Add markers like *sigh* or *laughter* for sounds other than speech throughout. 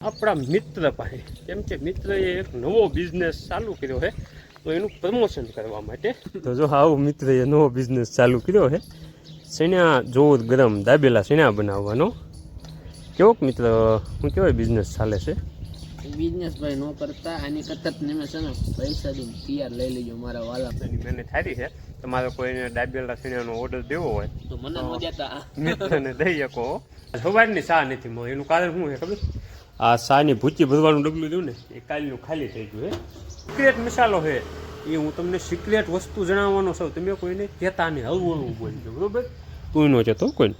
આપણા મિત્ર પાસે. કેમ કે મિત્રએ એક નવો બિઝનેસ ચાલુ કર્યો છે તો એનું પ્રમોશન કરવા માટે. તો જો આવું મિત્રએ નવો બિઝનેસ ચાલુ કર્યો છે શેણા જોર ગરમ દાબેલા શેણા બનાવવાનો? કેવોક મિત્ર હું કેવો બિઝનેસ ચાલે છે? બિઝનેસ ભાઈ ન કરતા આની કરતા જ તમે છે ને પૈસા દઈને તૈયાર લઈ લેજો મારા વાલા. એની મહેનત સારી છે. તમારે કોઈને દાબેલા શેણાનો ઓર્ડર દેવો હોય તો મને નો દેતા. મિત્રને દઈ શકો. સવારની ચા નથી મળે. એનું કારણ શું છે ખબર? આ સાની ભૂચી ભરવાનું ડબલું દઉં ને, એ કાલનું ખાલી થઈ ગયું હે. સિક્રેટ મસાલો છે એ હું તમને સિક્રેટ વસ્તુ જણાવવાનો છું. તમે કોઈને કહેતા નહીં હળવું બોલજો બરોબર? તું નો જતો કોઈ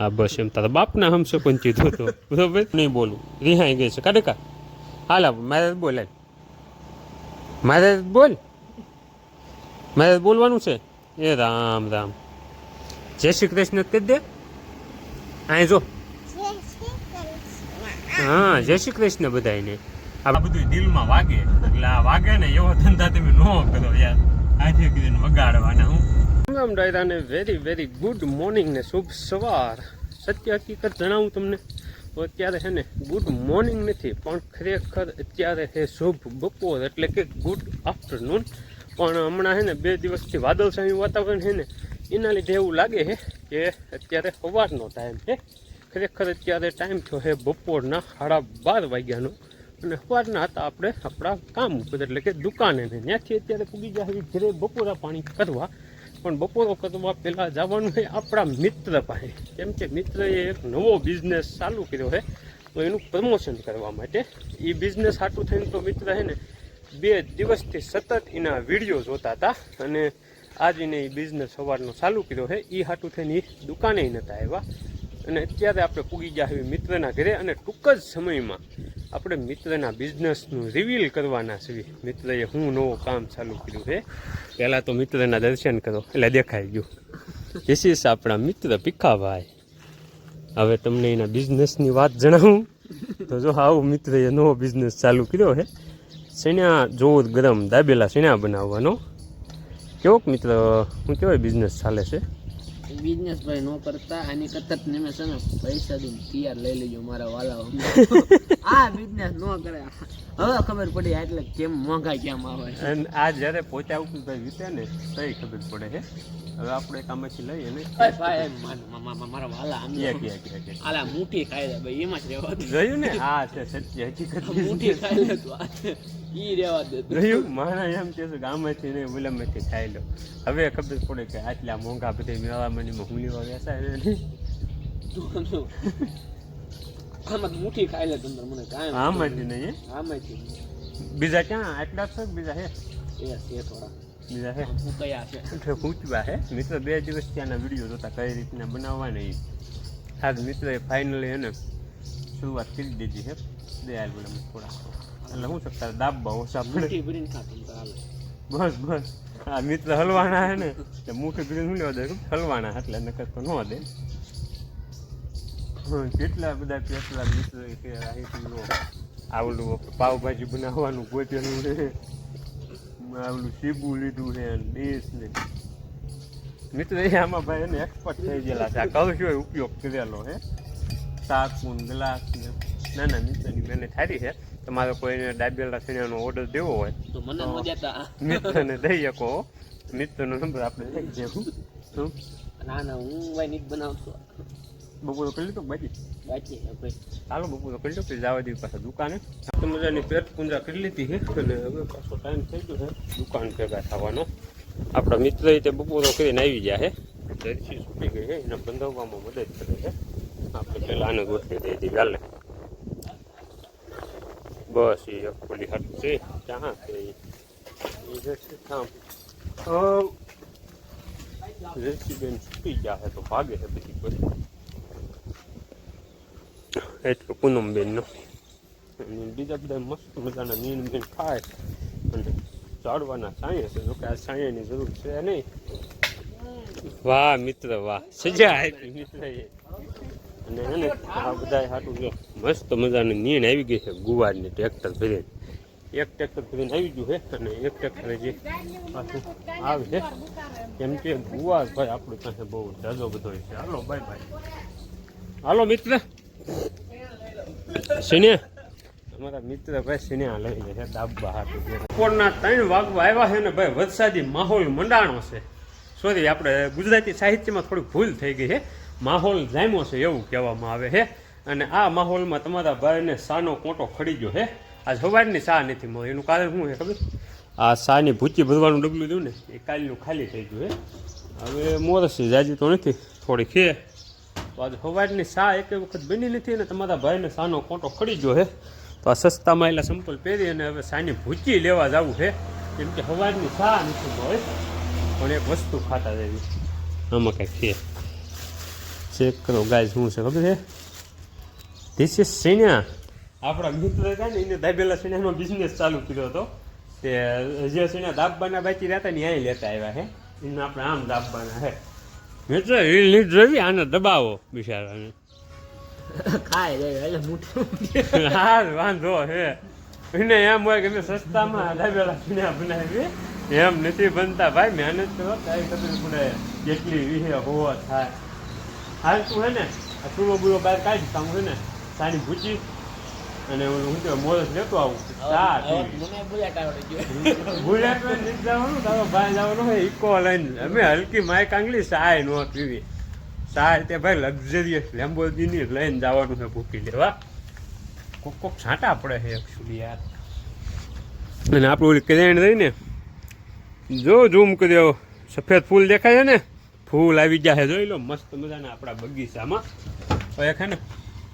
હા, બસ એમ તારા બાપના હમશે પણ કીધું તો, બરોબર? નહીં બોલું, રિહાઈ ગઈ છે. કાઢે કા? હાલ મારે બોલે. મારે બોલ. મારે બોલવાનું છે? એ રામ રામ. જય શ્રી કૃષ્ણ કહી દે. અહીં જો. હા જય શ્રી કૃષ્ણ બધાને આ બધું દિલમાં વાગે. એટલે આ વાગે ને એવો ધંધા તમે ન કરો યાર. આજે કીધું વગાડવાના હું. રામ ડાયરાને વેરી વેરી ગુડ મોર્નિંગ ને શુભ સવાર. સત્ય હકીકત જણાવું તમને. તો અત્યારે છે ને ગુડ મોર્નિંગ નથી પણ ખરેખર અત્યારે છે શુભ બપોર એટલે કે ગુડ આફ્ટરનૂન પણ હમણાં છે ને બે દિવસથી વાદળછાયું વાતાવરણ છે ને એના લીધે એવું લાગે છે કે અત્યારે સવારનો ટાઈમ છે. ખરેખર અત્યારે ટાઈમ થયો છે બપોરના સાડા બાર વાગ્યાનો. અને સવારના હતા આપણે આપણા કામ ઉપર, એટલે કે દુકાને. ને ત્યાંથી અત્યારે પૂગી જાય ઘરે બપોરા પાણી કરવા પણ બપોરો કરવા પહેલાં જવાનું છે આપણા મિત્ર પાસે. કેમ કે મિત્રએ એક નવો બિઝનેસ ચાલુ કર્યો છે, તો એનું પ્રમોશન કરવા માટે. એ બિઝનેસ સાટું થઈને તો મિત્ર છે ને, બે દિવસથી સતત એના વીડિયો જોતા હતા. અને આજે એને એ બિઝનેસ સવારનો ચાલુ કર્યો છે. એ સાટું થઈને એ દુકાને નહોતા આવ્યા. અને અત્યારે આપણે પૂગી ગયા છીએ મિત્રના ઘરે અને ટૂંક જ સમયમાં આપણે મિત્રના બિઝનેસનું રિવીલ કરવાના છીએ. મિત્રએ હું નવું કામ ચાલુ કર્યું છે. પહેલાં તો મિત્રના દર્શન કરો, એટલે દેખાઈ ગયું. વિશેષ આપણા મિત્ર ભીખાભાઈ. હવે તમને એના બિઝનેસની વાત જણાવું. તો જો આવું મિત્રએ નવો બિઝનેસ ચાલુ કર્યો છે. શેણ્યા જોર ગરમ દાબેલા શેણ્યા બનાવવાનો? કેવોક મિત્ર, હું કેવાય બિઝનેસ ચાલે છે? બિઝનેસ ભાઈ નો કરતા આની કતત તમે છે ને પૈસા દઈને તૈયાર લઈ લેજો મારા વાલા *laughs* આ બિઝનેસ નો કરે. હવે ખબર પડી એટલે કેમ મોંઘા કેમ આવે અને આ જ્યારે પોચા ઉપરભાઈ વીતે ને તઈ ખબર પડે છે હવે આપણે એક આમાંથી લઈ અને ભાઈ, ભાઈ, મારા વાલા આમ એક એક એક એક. આલા મુઠી ખાઈ લે ભાઈ એમાં જ રહેવા જોયું ને? હા છે સત્ય હકીકત. મુઠી ખાઈ લે તું આ ઈ રેવા દે. માણા એમ કે છે ગામમાંથી ને ઓલામાંથી ખાઈ લો. હવે ખબર પડે કે આટલા મોંઘા બધા મેળામણીમાં હું લેવા વેસાય ને. આમાં મુઠ્ઠી ખાઈ લે તમે મને કાંઈ આમાંથી નહીં. હે? આમાંથી બીજા ક્યાં? આટલા છે બીજા હે? એ છે થોડા. બીજા હે? કયા છે? પૂછવા હે? મિત્ર બે દિવસ ત્યાંના વીડિયો જોતા કઈ રીતના બનાવવાના આજ મિત્રએ ફાઇનલી એને શરૂઆત કરી દીધી છે દયાલ બોલે થોડા. એટલે હું શકતા દાબવા ઓછા પડે તાર. બસ બસ. આ મિત્ર હલવાના હે ને તો મુઠ્ઠી ભરીને શું લેવા દે? હલવાના એટલે નકર તો ન દે. કેટલા બધા પેસલા મિત્ર કે આવલું પાવભાજી બનાવવાનું ગોચેલું છે. આવડું શીબુ લીધું છે અને ડીશ ને. મિત્ર એ આમાં ભાઈ એને એક્સપર્ટ થઈ ગયેલા છે. આ કલશો ઉપયોગ કરેલો છે. સાકુન ગ્લાસ ને. ના ના મિત્રની મેને સારી છે. તમારે કોઈને દાબેલા સીણાનો ઓર્ડર દેવો હોય તો મને નો દેતા. મિત્રને દઈ શકો મિત્રનો નંબર આપણે લઈ દેવું શું? ના ના હું ભાઈ નીત બનાવતો. બપોરો કરી લીધું બાજી બાકી? ચાલો બપોર કરી લો પછી જવા દેવી પાછા દુકાને. મજાની પેટ પૂંજા કરી લીધી છે અને હવે પાછો ટાઈમ થઈ ગયો છે દુકાન ભેગા થવાનો. આપણા મિત્ર રીતે બપોરો કરીને આવી ગયા છે જર્સી છૂટી ગઈ છે એને બંધાવવામાં મદદ કરે છે આપણે પહેલાં આને ગોઠવી દઈ દીધી ગાલે બસ એ અકોલી હાટું. છે ક્યાં છે એ એ જે છે કામ. જર્સી બેન છૂટી ગયા છે તો ભાગે છે બધી બધી. એટલું પૂનમબેનનો અને બીજા બધા મસ્ત મજાના નીણ બીણ ખાય. અને ચાડવાના સાંયે છે. જોકે આ સાંયાની જરૂર છે નહીં. વાહ મિત્ર વાહ. સજા આપી મિત્ર અને હે ને, આ બધા હાટું જો મસ્ત મજાની નીણ આવી ગઈ છે, ગુવારની ટ્રેક્ટર ભરીને. એક ટ્રેક્ટર ભરીને આવી ગયું છે અને એક ટ્રેક્ટર જે પાછું આવે છે. કેમ કે ગુવાર ભાઈ આપણી પાસે બહુ જાજો બધો છે. હાલો બાય બાય હાલો, મિત્ર. સિને અમારા મિત્ર ભાઈ સિને લઈ લે છે દાબા હાટું બપોરના ત્રણ વાગવા આવ્યા છે ને ભાઈ વરસાદી માહોલ મંડાણો છે. સોરી આપણે ગુજરાતી સાહિત્યમાં થોડી ભૂલ થઈ ગઈ છે. માહોલ જામ્યો છે એવું કહેવામાં આવે છે. અને આ માહોલમાં તમારા ભાઈને સાનો કોટો ખડી ગયો હે. આજ સવારની સા નથી મળી. એનું કારણ શું છે ખબર? આ સાની ભૂચી ભરવાનું ડબલું દઉં ને, એ કાલનું ખાલી થઈ ગયું હે. હવે મોરસી જાજી તો નથી, થોડી છે તો આજે સવારની સા એક વખત બની નથી અને તમારા ભાઈને સાનો કોટો ખડી ગયો હે. તો આ સસ્તામાં એલા સંપલ પહેરી અને હવે સાની ભૂચી લેવા જવું છે કેમ કે સવારની સા નથી મળે. પણ એક વસ્તુ ખાતા જવી આમાં કંઈક છે. ચેક કરો, ગાય શું છે ખબર છે ધીસ ઇઝ સિન્યા આપણા મિત્ર હતા ને એને દાબેલા સિન્યાનો બિઝનેસ ચાલુ કર્યો હતો. તે જે સિન્યા દાબવાના બાકી રહેતા ને અહીં લેતા આવ્યા હે એને આપણે આમ દાબવાના હે મિત્ર એ લીટ જોઈ આને દબાવો બિચારાને. ખાય રે એટલે મોટું હા વાંધો હે એને એમ હોય કે મેં સસ્તામાં દાબેલા સિન્યા બનાવી એમ નથી બનતા. ભાઈ મહેનત કરો તારી ખબર પડે જેટલી વિહે હોવા થાય. હાલ તું હે ને? આ ચૂલો બુલો બહાર કાઢી કામ છે ને. સાની ભૂચી અને ઓલું હું તો મોરસ લેતો આવું. ચા. બુલેટ નથી જવાનું તારો ભાઈ જવાનું હોય ઇકો લઈને. અમે હલકી માઇક આંગલી સાય નો પીવી. સાય તે ભાઈ લક્ઝરિયસ લેમ્બોર્ગિની લઈને જવાનું છે ભૂકી લેવા. કોક કોક છાંટા પડે છે એકચુલી યાર. અને આપણું ઓલી કલ્યાણ રહીને જો ઝૂમ કર્યો સફેદ ફૂલ દેખાય છે ને ફૂલ આવી ગયા છે. જોઈ લો મસ્ત મજાના આપણા બગીચામાં. હવે ખાને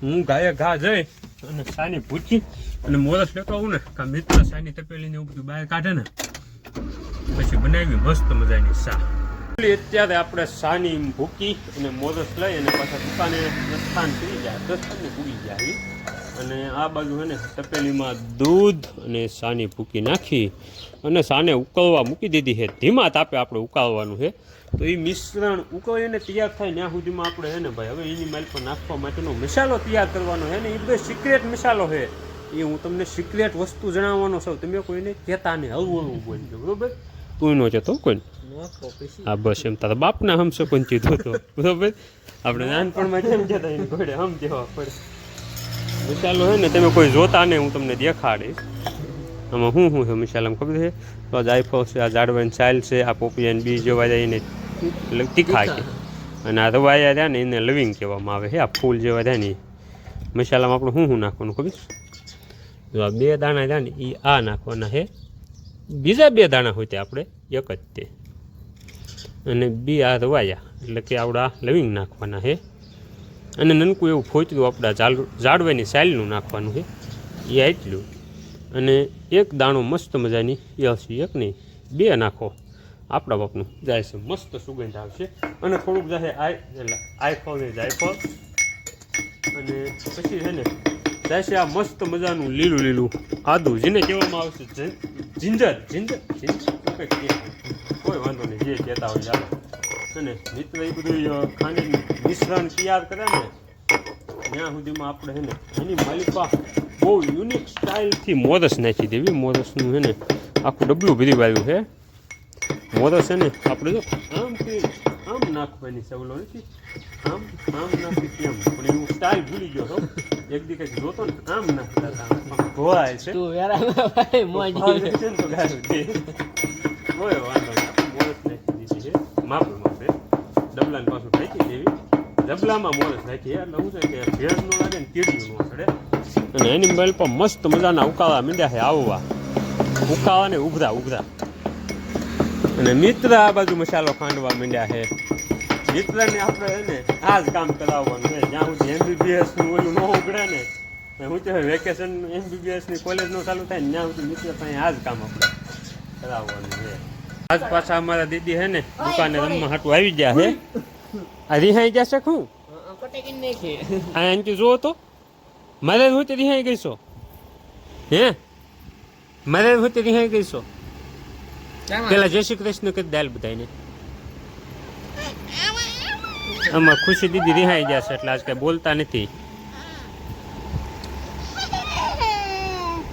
હું ગાયે ઘા જઈ અને સાની પૂછી અને મોરસ લેતો આવું ને કા મિત્ર સાની તપેલીને એવું બધું બહાર કાઢે ને, પછી બનાવી મસ્ત મજાની સા અત્યારે આપણે સાની ભૂકી અને મોરસ લઈ અને પાછા દુકાને પ્રસ્થાન થઈ જાય પ્રસ્થાનને પૂરી જાય અને આ બાજુ છે ને તપેલીમાં દૂધ અને સાની ભૂકી નાખી અને સાને ઉકળવા મૂકી દીધી છે. ધીમા તાપે આપણે ઉકાળવાનું છે. તો એ મિશ્રણ ઉકળીને તૈયાર થાય ત્યાં સુધીમાં આપણે છે ને ભાઈ હવે એની માલ પર નાખવા માટેનો મસાલો તૈયાર કરવાનો છે ને એ બધો સિક્રેટ મસાલો છે. એ હું તમને સિક્રેટ વસ્તુ જણાવવાનો છું. તમે કોઈને કહેતા ને હળવું બોલજો બરોબર? તું નો જતો કોઈ હા બસ એમ તારા બાપના હમસે પણ કીધું હતો બરોબર? આપણે નાનપણમાં કેમ જતા એને ઘોડે હમ જેવા પડે. મસાલો હે ને, તમે કોઈ જોતા નહીં, હું તમને દેખાડીશ. આમાં શું શું છે મસાલામાં ખબર છે? તો આ જાયફળ છે, આ ઝાડવાની ચાલ છે, આ પોપિયાની બી જેવા જાય એને તીખા છે અને આ રવાયા થયા ને, એને લવિંગ કહેવામાં આવે છે, આ ફૂલ જેવા થયા ને. મસાલામાં આપણે શું શું નાખવાનું ખબર જો આ બે દાણા થયા ને એ આ નાખવાના છે. બીજા બે દાણા હોય તે આપણે, એક જ તે. અને બી આ રવાયા, એટલે કે આવડા લવિંગ નાખવાના છે. અને નનકું એવું ફોચલું આપણા ઝાડ ઝાડવાની સાઈલનું નાખવાનું છે. એ આટલું અને એક દાણો મસ્ત મજાની યસી એક નહીં, બે નાખો. આપણા બાપનું જાય છે મસ્ત સુગંધ આવશે. અને થોડુંક જશે એટલે આયફળ ને જાયફળ અને પછી છે ને, જાય છે આ મસ્ત મજાનું લીલું લીલું આદું, જેને કહેવામાં આવશે જિંજર જિંજર જિંજર. કોઈ વાંધો નહીં, જે કહેતા હોય ચાલો અને મિત્ર એ બધું અ, મિશ્રણ તૈયાર કરે ને ત્યાં સુધીમાં આપણે છે ને એની માલિકા બહુ યુનિક સ્ટાઇલથી મોરસ નાખી દેવી. મોરસનું છે ને આખું ડબલું ભરી વાળ્યું છે. મોરસ છે ને આપણે જો આમ આમ નાખવાની છે ઓલો નથી. આમ આમ નાખી તેમ પણ એવું સ્ટાઇલ ભૂલી ગયો છો એક દી કંઈક જોતો ને આમ નાખતા હતા. આમ છે. તું તો ગાયું છે. કોઈ વાંધો મોરસ નાખી દીધી છે. માપે માપે. ડબલાને પાછું ઢાંકી દેવી. ડબલામાં મોરસ નાખી, એટલે શું છે કે ભેળ ન લાગે ને કીડીયું ન સડે અને એની મેલ પર મસ્ત મજાના ઉકાળા મીંડ્યા છે આવવા. ઉકાળા ને ઉભરા ઉભરા. અને મિત્ર આ બાજુ મસાલો ખાંડવા માંડ્યા છે. મિત્રને આપણે એને આ જ કામ કરાવવાનું છે. જ્યાં સુધી એમબીબીએસનું ઓલું ન ઉગડે ને હું તો વેકેશન એમબીબીએસની કોલેજનું ચાલુ થાય ને, ત્યાં સુધી મિત્ર પાસે આ જ કામ આપણે કરાવવાનું છે. આજ પાછા અમારા દીદી હે ને દુકાને રમવા હાટું આવી ગયા હે. આ રિહાઈ જશે શું કટેકી નાખી આ આંટી જુઓ તો. મારે હું તે રિહાઈ ગઈ છો હે? મારે હું તે રિહાઈ ગઈ છો પેલા જય શ્રી કૃષ્ણ કરી દાલ બધાને આમાં ખુશી દીદી રિહાઈ જશે એટલે આજ કઈ બોલતા નથી.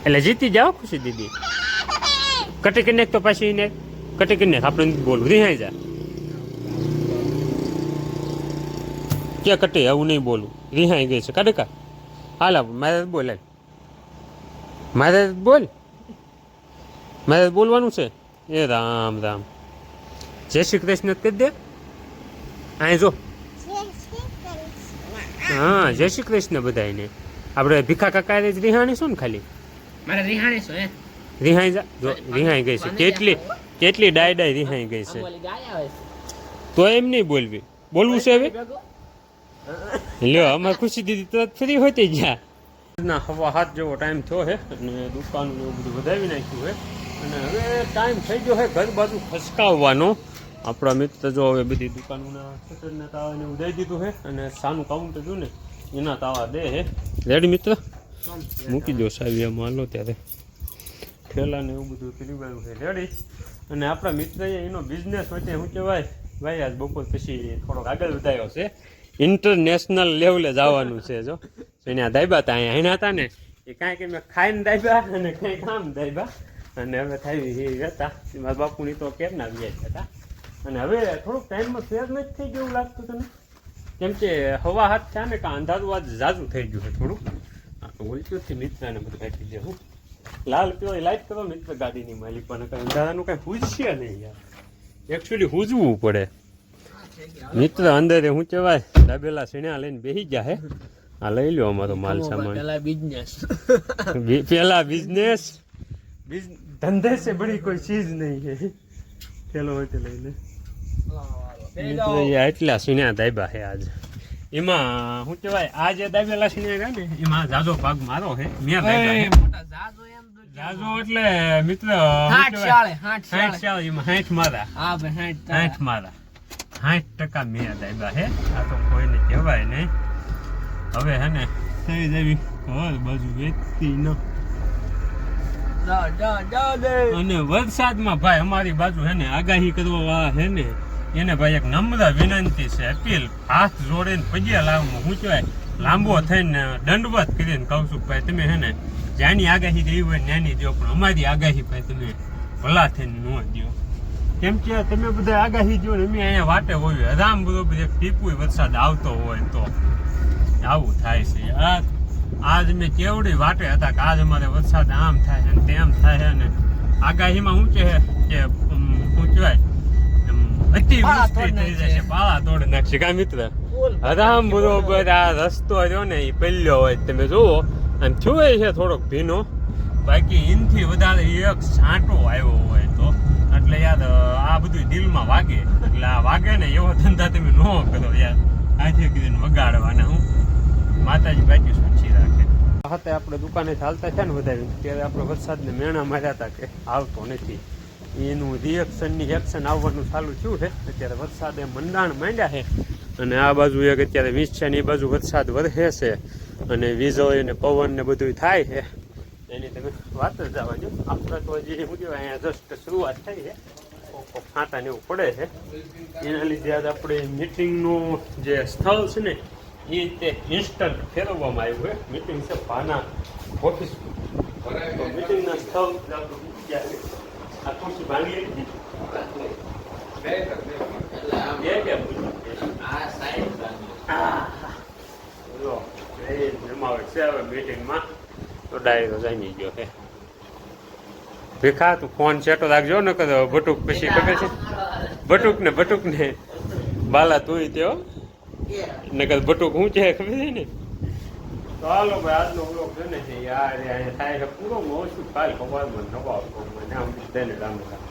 એટલે જીતી જાઓ ખુશી દીદી. *laughs* કટી કનેક નાખ તો પાછી ને કટી કરી નાખ આપણે બોલવું રિહાઈ જા ક્યાં કટે આવું નહીં બોલું રિહાઈ ગઈ છે કાઢે કા હાલ મારે બોલ. મારે બોલ મારે બોલવાનું છે એ રામ રામ જય શ્રી કૃષ્ણ કહી દે અહીં જો હા જય શ્રી કૃષ્ણ બધાને આપણે ભીખા કાકા જ રિહાણી શું ને ખાલી મારે રિહાણી છો હે રિહાઈ જા જો રિહાઈ ગઈ છે કેટલી કેટલી ડાય ડાય રિહાઈ ગઈ છે. ગાય તો એમ નહીં બોલવી. બોલવું છે હવે? લ્યો, અમારે ખુશી દીદી તરત ફ્રી હોતી ગયા. ના, હવા હાથ જેવો ટાઈમ થયો છે અને દુકાન એવું બધું વધાવી નાખ્યું છે અને હવે ટાઈમ થઈ ગયો છે ઘર બાજુ ખસકાવવાનો. આપણા મિત્ર જો હવે બધી દુકાનોના શટરના તાવાને દઈ દીધું છે અને સાનું કાઉન્ટર જો ને, એના તાવા દે છે રેડી મિત્ર? મૂકી દો સાહેબ લો ત્યારે. ઠેલા ને એવું બધું પીલું છે. રેડી અને આપણા મિત્રએ એનો બિઝનેસ વચ્ચે શું કહેવાય? ભાઈ, આજ બપોર પછી થોડોક આગળ વધાર્યો છે. ઇન્ટરનેશનલ લેવલે જવાનું છે, જો. એને દાયબા હતા, અહીંયા અહીંયા હતા ને, એ કાંઈક એમને ખાઈને દાયબા અને કંઈ આમ દાયબા. અને હવે થાય એ હતા. મારા બાપુની તો કેમ ના વ્યાજ હતા. અને હવે થોડુંક ટાઈમમાં ફેર નથી થઈ ગયું લાગતું તને? કેમ કે હવા હાથ થયા ને, કાં અંધારું આજ ઝાઝું થઈ ગયું છે થોડુંક. ઓલચુથી મિત્રને બધું કાઢી દે હું લાલ પીવો લાઈટ કરો મિત્ર ગાડીની માલિક પણ દાદાનું કાંઈ પૂછશે નહીં યાર. એકચ્યુઅલી પૂજવું પડે. મિત્ર અંદર હું કહેવાય ડાબેલા સીણા લઈને બેસી જાય આ લઈ લ્યો અમારો માલ સામાન. પહેલા બિઝનેસ પહેલા બિઝનેસ ધંધે છે બડી કોઈ ચીજ નહીં છે પેલો હોય તે લઈને. મિત્ર એટલા સીણા દાઈબા હે આજે. એમાં શું કહેવાય આ જે દાબેલા સીણા ગયા ને એમાં જાજો ભાગ મારો હે. મેં મોટા જાજો જાજો એટલે મિત્ર હાઠ મારા. હા ભાઈ હાથ મારા. સાઠ ટકા મેં દાબ્યા હે. આ તો કોઈને કહેવાય નહીં. હવે હે ને થઈ જવી ઘર બાજુ વેચતી ન. અને વરસાદમાં ભાઈ અમારી બાજુ હે ને આગાહી કરવા વાળા હે ને એને ભાઈ એક નમ્ર વિનંતી છે અપીલ. હાથ જોડીને પગ્યા લાવવામાં હું કહેવાય લાંબો થઈને દંડવત કરીને કહું છું ભાઈ તમે હે ને જ્યાંની આગાહી દેવી હોય ત્યાંની દો પણ અમારી આગાહી ભાઈ તમે ભલા થઈને ન દો કેમ કે તમે બધા આગાહી દો ને અમે અહીંયા વાટે હોય. આરામ બધો બધે ટીપુય વરસાદ આવતો હોય તો આવું થાય છે. આ આજ મેં કેવડી વાટે હતા કે આજ અમારે વરસાદ આમ થાય છે ને તેમ થાય છે ને આગાહીમાં શું છે કે શું કહેવાય? અતિવૃષ્ટિ તોડ થઈ જશે પાળા તોડ નાખશે કા મિત્ર? આરામ બરોબર આ રસ્તો રહ્યો ને એ પેલ્યો હોય. તમે જુઓ અને થયું છે થોડોક ભીનો. બાકી એનથી વધારે એક છાંટો આવ્યો હોય તો. એટલે યાર આ બધું દિલમાં વાગે. એટલે આ વાગે ને એવો ધંધા તમે ન કરો યાર. આજે કીધું વગાડવાના હું. માતાજી બાકી સૂચી રાખે. વખતે આપણે દુકાને ચાલતા છે ને વધારે. ત્યારે આપણે વરસાદને મેણા માર્યા હતા કે આવતો નથી. એનું રિએક્શનની એક્શન આવવાનું ચાલુ થયું છે. અત્યારે વરસાદે મંડાણ માંડ્યા છે. અને આ બાજુ એક અત્યારે વીસ છે ને એ બાજુ વરસાદ વરસે છે. અને વીજળી ને પવન ને બધું થાય છે. એની તમે વાત જ જવા દો આપણે તો હજી શું કહેવાય, અહીંયા જસ્ટ શરૂઆત થઈ છે. ફાંટા ને એવું પડે છે. એના લીધે આજે આપણે મિટિંગનું જે સ્થળ છે ને, એ રીતે ઇન્સ્ટન્ટ ફેરવવામાં આવ્યું છે. મિટિંગ છે ભાના ઓફિસ તો મિટિંગના સ્થળ. આ ખુરશી ભાંગી બે બે ખુરશી. આ સાઈડ જો, એ જમાવટ છે હવે મિટિંગમાં તો ડાયરો જામી ગયો છે ભીખા તું ફોન સેટો રાખજો ને કદો બટુક પછી ખબર છે? બટુક ને બટુક ને બાલા તું તેઓ કદ બટુક હું છે ખબર છે ને? તો હાલો ભાઈ આજનો બ્લોગ છે ને છે યાર અહીંયા થાય પૂરો મોસું કાલ ખબર મને નવા મને આમ તેને રામ રામ.